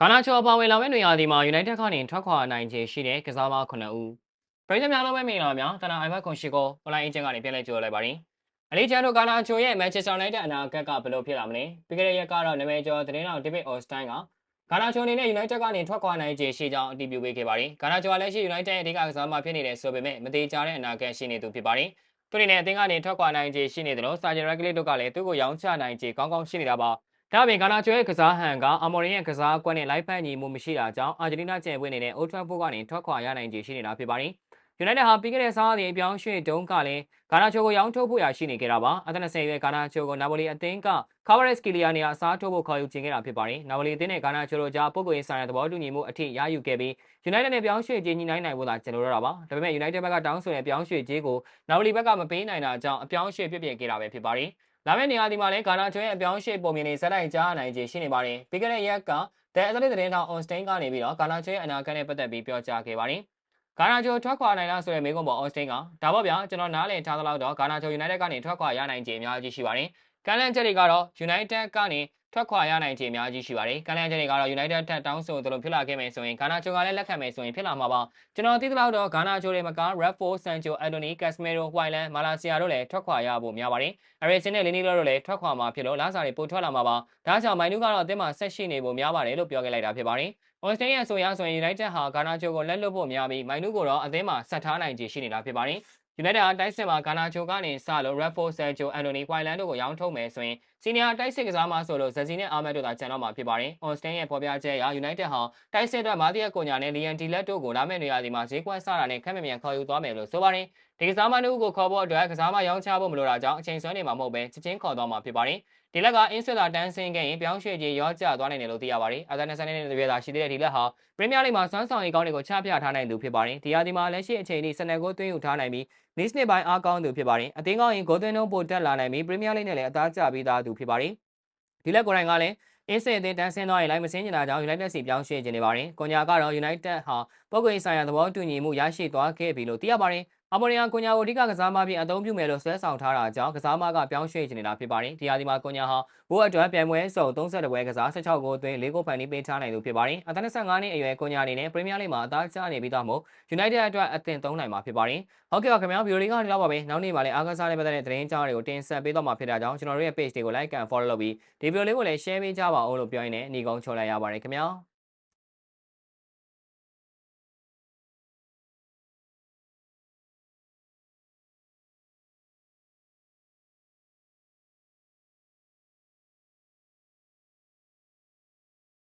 ဂါနာချောပါဝင်လာမယ့်နေရာဒီမှာ United ကနေထွက်ခွာနိုင်ခြေရှိတဲ့ကစားသမား9ဦးပြည်သူများလုံးပဲမင်္ဂလာပါများတနင်္လာအိုင်ဘက်ကွန်ရှိကို online agent ကနေပြန်လည်ကြိုလိုက်ပါရင်အလေးချန်တို့ဂါနာချိုရဲ့ Manchester United အနာဂတ်ကဘယ်လိုဖြစ်လာမလဲပြီးခဲ့တဲ့ရက်ကတော့နာမည်ကျော်သတင်းတော် David Ornstein ကဂါနာချိုအနေနဲ့ United ကနေထွက်ခွာနိုင်ခြေရှိကြောင်းအတည်ပြုပေးခဲ့ပါတယ်ဂါနာချိုကလည်းရှိ United ရဲ့အဓိကကစားသမားဖြစ်နေတဲ့ဆိုပေမဲ့မသေးချာတဲ့အနာဂတ်ရှိနေသူဖြစ်ပါတယ်သူအနေနဲ့အသင်းကနေထွက်ခွာနိုင်ခြေရှိနေတယ်လို့ Sergeant Radcliffe တို့ကလည်းသူ့ကိုရောင်းချနိုင်ခြေကောင်းကောင်းရှိနေတာပါ ဒါ့အပြင်ဂါနာချိုရဲ့ကစားဟန်ကအမော်ရင်ရဲ့ကစားကွက်နဲ့လိုက်ဖက်ညီမှုမရှိတာကြောင့်အာဂျင်တီးနားကျယ်ပွင့်နေတဲ့ Old Trafford ကနေထွက်ခွာရနိုင်ခြေရှိနေတာဖြစ်ပါတယ်။ United ဟာပြီးခဲ့တဲ့စားအသင်းအပြောင်းရွှေ့တုံးကလည်းဂါနာချိုကိုရောင်းထုတ်ဖို့ရရှိနေခဲ့တာပါ။အသက်20ရွယ်ဂါနာချိုကိုနာပိုလီအသင်းက Cavares Kilia နေရာအစားထိုးဖို့ခေါ်ယူချင်ခဲ့တာဖြစ်ပါတယ်။နာပိုလီအသင်းနဲ့ဂါနာချိုတို့ကြားပုဂ္ဂိုလ်ရေးဆိုင်ရာသဘောတူညီမှုအထိရယူခဲ့ပြီး United နဲ့ပြောင်းရွှေ့ခြင်းညှိနှိုင်းနိုင်ဖို့သာကျွန်တော်တို့တာပါ။ဒါပေမဲ့ United ဘက်ကတောင်းဆိုတဲ့ပြောင်းရွှေ့ခြင်းကိုနာပိုလီဘက်ကမပေးနိုင်တာကြောင့်အပြောင်းရွှေ့ပြစ်ပြင်ခဲ့တာပဲဖြစ်ပါတယ်။ လာမယ့်နေရာဒီမှာလည်းဂါနာကျွဲအပြောင်းရွှေ့ပုံမြင်နေဇက်လိုက်ကြားနိုင်ခြေရှိနေပါတယ်။ပြီးခဲ့တဲ့ရက်ကတဲ့အသလစ်သတင်းထောင် Onstein ကနေပြီးတော့ဂါနာကျွဲအနာဂတ်နဲ့ပတ်သက်ပြီးပြောကြားခဲ့ပါတယ်။ဂါနာချိုထွက်ခွာနိုင်လားဆိုတဲ့မေးခွန်းပေါ် Onstein ကဒါပေါ့ဗျာကျွန်တော်နားလည်ထားသလောက်တော့ဂါနာချို United ကနေထွက်ခွာရနိုင်ခြေအများကြီးရှိပါတယ်။ကန်လန်ချက်တွေကတော့ United ကနေ ထွက်ခွာရနိုင်ခြေအများကြီးရှိပါတယ်။ကန်လန်ချက်တွေကတော့ United ထက်တောင်းဆိုသလိုဖြစ်လာခဲ့မယ်ဆိုရင်ဂါနာချိုကလည်းလက်ခံမယ်ဆိုရင်ဖြစ်လာမှာပါ။ကျွန်တော်သိသလောက်တော့ဂါနာချိုတွေမက Redford, Sancho, Anthony, Casemiro, Hwailand, Malaysia တို့လည်းထွက်ခွာရဖို့များပါတယ်။ Eriksen နဲ့ Lindelof တို့လည်းထွက်ခွာမှာဖြစ်လို့လာစာတွေပို့ထွက်လာမှာပါ။ဒါကြောင့်မိုင်နူးကတော့အသင်းမှာဆက်ရှိနေဖို့များပါတယ်လို့ပြောခဲ့လိုက်တာဖြစ်ပါတယ်။ Onstein ရဲ့ဆိုရဆိုရင် United ဟာဂါနာချိုကိုလက်လွတ်ဖို့များပြီးမိုင်နူးကိုတော့အသင်းမှာဆက်ထားနိုင်ခြေရှိနေတာဖြစ်ပါတယ်။ United ဟာတိုက်စစ်မှာဂါနာချိုကနေစလို့ Redford, Sancho, Anthony, Hwailand တို့ကိုရောင်းထုတ်မယ်ဆိုရင်စီနီယာတိုက်စစ်ကစားမဆိုလို့ဇက်စီနဲ့အာမတ်တို့သာကျန်တော့မှာဖြစ်ပါတယ်။ Onstein ရဲ့ဖော်ပြချက်အရ United ဟာတိုက်စစ်အတွက်မာတီယက်ကိုညာနဲ့ Liam Delap တို့ကိုလာမယ့်နေရာဒီမှာဈေးကွက်စတာနဲ့ခက်မမြန်ခေါ်ယူသွားမယ်လို့ဆိုပါတယ်။ဒီကစားမနှုတ်ကိုခေါ်ဖို့အတွက်ကစားမရောင်းချဖို့မလိုတာကြောင့်အချိန်ဆွဲနေမှာမဟုတ်ပဲချက်ချင်းခေါ်သွားမှာဖြစ်ပါတယ်။ဒီလက်ကအင်းဆွဲသာတန်းဆင်းခဲ့ရင်ပြောင်းရွှေ့ခြင်းရောကျသွားနိုင်တယ်လို့သိရပါတယ်။အသန်20နှစ်တပြည့်သာရှိသေးတဲ့ဒီလက်ဟာပရီးမီးယားလိဂ်မှာစွမ်းဆောင်ရည်ကောင်းတွေကိုချပြထားနိုင်သူဖြစ်ပါတယ်။ဒီရာသီမှာလက်ရှိအချိန်ထိ12ဂိုးသွင်းယူထားနိုင်ပြီးနီးစ်နစ်ပိုင်းအားကောင်းသူဖြစ်ပါတယ်။အသင်းကောင်းရင်ဂိုးသွင်းနှုန်းပိုတက်လာနိုင်ပြီးပရီးမီးယားလိဂ်နဲ့လည်းအသားကျပြီးသားသူဖြစ်ပါတယ်။ဒီလက်ကိုယ်တိုင်ကလည်းအင်းစင်အသင်းတန်းဆင်းသွားရင်လိုက်မစင်းကျင်တာကြောင့် United စီပြောင်းရွှေ့ခြင်းနေပါတယ်။ကွန်ညာကတော့ United ဟာပုဂ္ဂိုလ်ဆိုင်ရာသဘောတူညီမှုရရှိသွားခဲ့ပြီလို့သိရပါတယ်။ အမေရိကန်ကွန်ညာကိုအဓိကကစားမပြီးအသုံးပြုမယ်လို့ဆွဲဆောင်ထားတာကြောင့်ကစားမကပြောင်းရွှေ့ခြင်းနေတာဖြစ်ပါတယ်။ဒီဟာဒီမှာကွန်ညာဟာဘိုးအတွက်ပြိုင်ပွဲစုံ32ပွဲကစား16ဂိုးသွင်း4ဂိုးဖန်တီးပေးထားနိုင်သူဖြစ်ပါတယ်။အသက်25နှစ်အရွယ်ကွန်ညာအနေနဲ့ပရီးမီးယားလိဂ်မှာအသားကျနေပြီးသားမို့ United အတွက်အသင့်သုံးနိုင်မှာဖြစ်ပါတယ်။ဟုတ်ကဲ့ပါခင်ဗျာဗီဒီယိုလေးကနေတော့ပါပဲ။နောက်နေ့မှာလည်းအားကစားနဲ့ပတ်သက်တဲ့သတင်းကြားတွေကိုတင်ဆက်ပေးတော့မှာဖြစ်တာကြောင့်ကျွန်တော်တို့ရဲ့ page တွေကို like and follow လုပ်ပြီးဒီဗီဒီယိုလေးကိုလည်း share ပေးကြပါဦးလို့ပြောရင်းနဲ့ညီကုန်းချော်လိုက်ရပါတယ်ခင်ဗျာ။